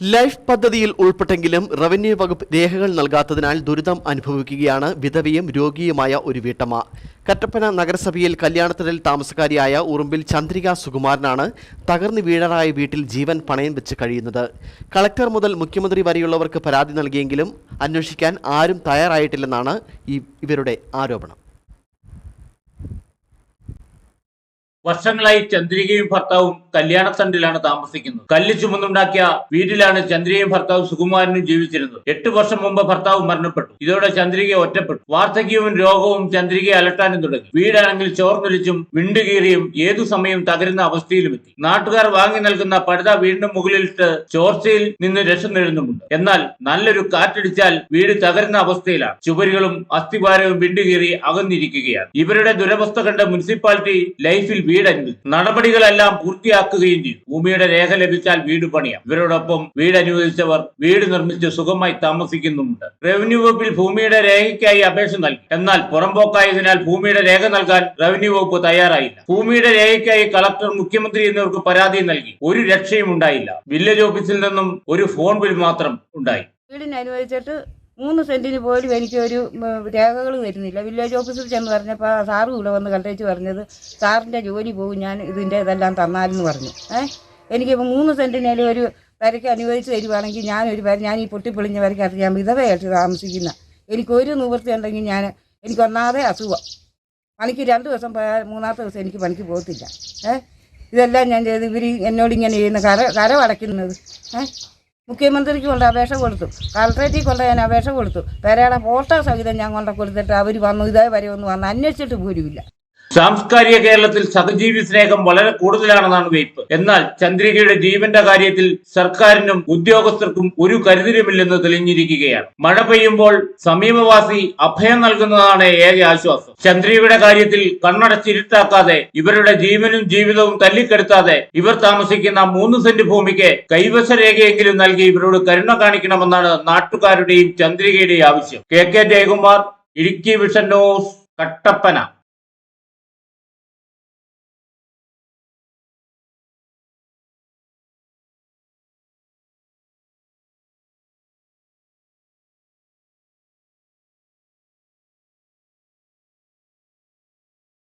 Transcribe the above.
Life പദ്ധതിയിൽ ഉൾപ്പെട്ടെങ്കിലും revenue വകുപ്പ് രേഖകൾ നൽകാത്തതിനാൽ ദുരിതം അനുഭവിക്കുകയാണ് വിധവയും രോഗിയുമായ ഒരു വീട്ടമ്മ. കട്ടപ്പന നഗരസഭയിൽ കല്യാണത്തിനിൽ താമസക്കാരിയായ ഉറുമ്പിൽ ചന്ദ്രിക സുകുമാരനാണ് തകർന്നു വീഴാറായ വീട്ടിൽ ജീവൻ പണയം വെച്ച് കഴിയുന്നത്. കളക്ടർ മുതൽ മുഖ്യമന്ത്രി വരെയുള്ളവർക്ക് പരാതി നൽകിയെങ്കിലും അന്വേഷിക്കാൻ ആരും തയ്യാറായിട്ടില്ലെന്നാണ് ഇവരുടെ ആരോപണം. വർഷങ്ങളായി ചന്ദ്രികയും ഭർത്താവും കല്യാണത്തണ്ടിലാണ് താമസിക്കുന്നത്. കല്ല് ചുമന്നുണ്ടാക്കിയ വീട്ടിലാണ് ചന്ദ്രികയും ഭർത്താവും സുകുമാരനും ജീവിച്ചിരുന്നത്. എട്ട് വർഷം മുമ്പ് ഭർത്താവ് മരണപ്പെട്ടു. ഇതോടെ ചന്ദ്രിക ഒറ്റപ്പെട്ടു. വാർദ്ധക്യവും രോഗവും ചന്ദ്രികയെ അലട്ടാനും തുടങ്ങി. വീടാണെങ്കിൽ ചോർന്നൊലിച്ചും വിണ്ടുകീറിയും ഏതു സമയം തകരുന്ന അവസ്ഥയിലും എത്തി. നാട്ടുകാർ വാങ്ങി നൽകുന്ന പഴുത വീടിന്റെ മുകളിലിട്ട് ചോർച്ചയിൽ നിന്ന് രക്ഷ നേടുന്നുമുണ്ട്. എന്നാൽ നല്ലൊരു കാറ്റടിച്ചാൽ വീട് തകരുന്ന അവസ്ഥയിലാണ്. ചുവരുകളും അസ്ഥിഭാരവും വിണ്ടുകീറി അകന്നിരിക്കുകയാണ്. ഇവരുടെ ദുരവസ്ഥ കണ്ട് മുനിസിപ്പാലിറ്റി ലൈഫിൽ വീട് അനുവദിച്ചു നടപടികളെല്ലാം പൂർത്തിയാക്കുകയും ചെയ്തു. ഭൂമിയുടെ രേഖ ലഭിച്ചാൽ വീട് പണിയാം. ഇവരോടൊപ്പം വീട് അനുവദിച്ചവർ വീട് നിർമ്മിച്ച് സുഖമായി താമസിക്കുന്നുമുണ്ട്. റവന്യൂ വകുപ്പിൽ ഭൂമിയുടെ രേഖയ്ക്കായി അപേക്ഷ നൽകി. എന്നാൽ പുറമ്പോക്കായതിനാൽ ഭൂമിയുടെ രേഖ നൽകാൻ റവന്യൂ വകുപ്പ് തയ്യാറായില്ല. ഭൂമിയുടെ രേഖയ്ക്കായി കളക്ടർ മുഖ്യമന്ത്രി എന്നിവർക്ക് പരാതി നൽകി. ഒരു രക്ഷയും ഉണ്ടായില്ല. വില്ലേജ് ഓഫീസിൽ നിന്നും ഒരു ഫോൺ ബിൽ മാത്രം ഉണ്ടായി. വീടിന് അനുവദിച്ചിട്ട് മൂന്ന് സെന്റിന് പോലും എനിക്കൊരു രേഖകൾ തരുന്നില്ല വില്ലേജ് ഓഫീസിൽ ചെന്ന് പറഞ്ഞപ്പോൾ സാറും ഇവിടെ വന്ന് കണ്ടേച്ച് പറഞ്ഞത് സാറിന്റെ ജോലി പോകും ഞാൻ ഇതിന്റെ ഇതെല്ലാം തന്നാലെന്ന് പറഞ്ഞു. ഏ? എനിക്കിപ്പോൾ മൂന്ന് സെന്റിനേലും ഒരു വരയ്ക്ക് അനുവദിച്ച് തരുവാണെങ്കിൽ ഞാനൊരു വര ഞാൻ ഈ പൊട്ടിപ്പൊളിഞ്ഞ വരയ്ക്കകത്ത് ഞാൻ വിധവയായിട്ട് താമസിക്കുന്ന എനിക്കൊരു നിവൃത്തി ഉണ്ടെങ്കിൽ ഞാൻ എനിക്ക് ഒന്നാതെ അസുഖം. പണിക്ക് രണ്ട് ദിവസം പോയാൽ മൂന്നാമത്തെ ദിവസം എനിക്ക് പണിക്ക് പോകത്തില്ല. ഏ? ഇതെല്ലാം ഞാൻ ചെയ്ത് ഇവർ എന്നോട് ഇങ്ങനെ ചെയ്യുന്ന കര കരമടയ്ക്കുന്നത് ഏ? മുഖ്യമന്ത്രിക്ക് കൊണ്ട് അപേക്ഷ കൊടുത്തു. കളക്ട്രേറ്റിൽ കൊണ്ട് ഞാൻ അപേക്ഷ കൊടുത്തു. പേരയുടെ ഫോട്ടോ സഹിതം ഞാൻ കൊണ്ട് കൊടുത്തിട്ട് അവർ വന്നു. ഇതേ വരെ ഒന്ന് വന്ന് അന്വേഷിച്ചിട്ട് പോലുമില്ല. സാംസ്കാരിക കേരളത്തിൽ സഹജീവി സ്നേഹം വളരെ കൂടുതലാണെന്നാണ് വെയ്പ്പ്. എന്നാൽ ചന്ദ്രികയുടെ ജീവന്റെ കാര്യത്തിൽ സർക്കാരിനും ഉദ്യോഗസ്ഥർക്കും ഒരു കരുതലുമില്ലെന്ന് തെളിഞ്ഞിരിക്കുകയാണ്. മഴ പെയ്യുമ്പോൾ സമീപവാസി അഭയം നൽകുന്നതാണ് ഏക ആശ്വാസം. ചന്ദ്രികയുടെ കാര്യത്തിൽ കണ്ണടച്ചിരുത്താക്കാതെ ഇവരുടെ ജീവനും ജീവിതവും തല്ലിക്കെടുത്താതെ ഇവർ താമസിക്കുന്ന മൂന്ന് സെന്റ് ഭൂമിക്ക് കൈവശ രേഖയെങ്കിലും നൽകി ഇവരോട് കരുണ കാണിക്കണമെന്നാണ് നാട്ടുകാരുടെയും ചന്ദ്രികയുടെയും ആവശ്യം. K K Jayakumar Idukki vision news Kattappana.